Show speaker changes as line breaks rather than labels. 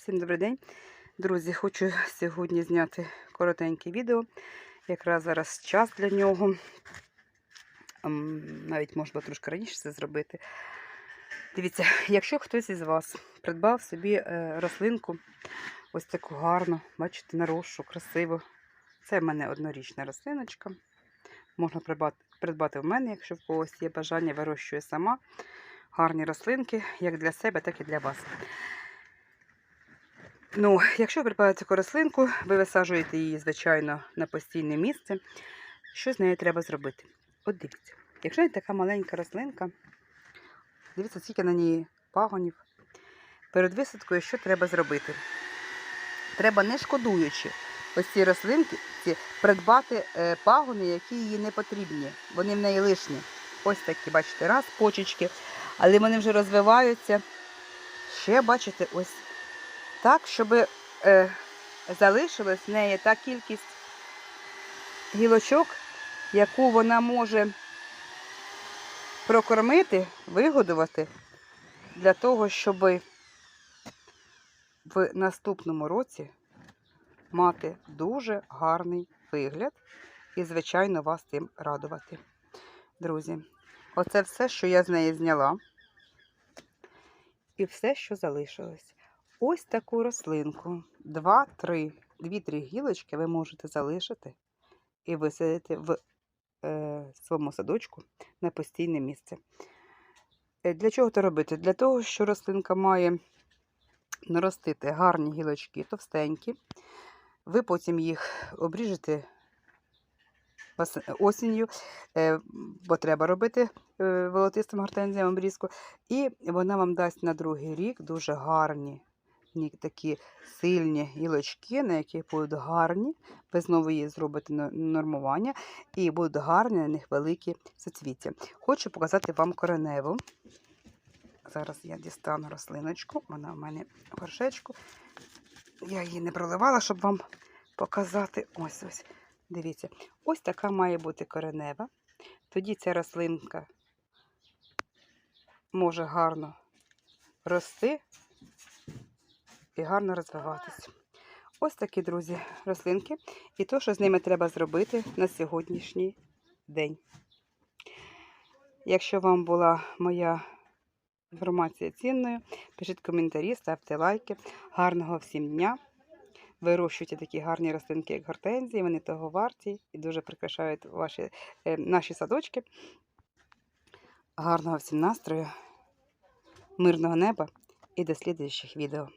Всім добрий день. Друзі, хочу сьогодні зняти коротеньке відео. Якраз зараз час для нього. Ем, Навіть можна трошки раніше це зробити. Дивіться, якщо хтось із вас придбав собі е, рослинку, ось таку гарну, бачите, наросшу, красиву. Це в мене однорічна рослиночка. Можна придбати, придбати в мене, якщо в когось є бажання, вирощую сама. Гарні рослинки, як для себе, так і для вас. Ну, якщо ви придбали таку рослинку, ви висаджуєте її, звичайно, на постійне місце. Що з нею треба зробити? От дивіться, якщо є така маленька рослинка, дивіться, скільки на ній пагонів. Перед висадкою що треба зробити? Треба, не шкодуючи ось ці рослинки, ці, придбати е, пагони, які їй не потрібні. Вони в неї лишні. Ось такі, бачите, раз, почечки, але вони вже розвиваються. Ще, бачите, ось так, щоб е, залишилась в неї та кількість гілочок, яку вона може прокормити, вигодувати для того, щоб в наступному році мати дуже гарний вигляд і, звичайно, вас тим радувати. Друзі, оце все, що я з неї зняла. І все, що залишилось. Ось таку рослинку. Два-три, дві-три гілочки ви можете залишити і висадити в е, своєму садочку на постійне місце. Е, Для чого це робити? Для того, що рослинка має наростити гарні гілочки, товстенькі. Ви потім їх обріжете осінню, е, бо треба робити е, волотистим гортензіям обрізку. І вона вам дасть на другий рік дуже гарні ні- такі сильні гілочки, на яких будуть гарні. Ви знову її зробите нормування, і будуть гарні на них великі соцвіття. Хочу показати вам кореневу. Зараз я дістану рослиночку, вона в мене в горшечку. Я її не проливала, щоб вам показати. Ось ось. Дивіться, ось така має бути коренева. Тоді ця рослинка може гарно рости і гарно розвиватися. Ось такі, друзі, рослинки. І то, що з ними треба зробити на сьогоднішній день. Якщо вам була моя інформація цінною, пишіть коментарі, ставте лайки. Гарного всім дня! Вирощуйте такі гарні рослинки, як гортензії, вони того варті і дуже прикрашають ваші, е, наші садочки. Гарного всім настрою, мирного неба і до слідуючих відео.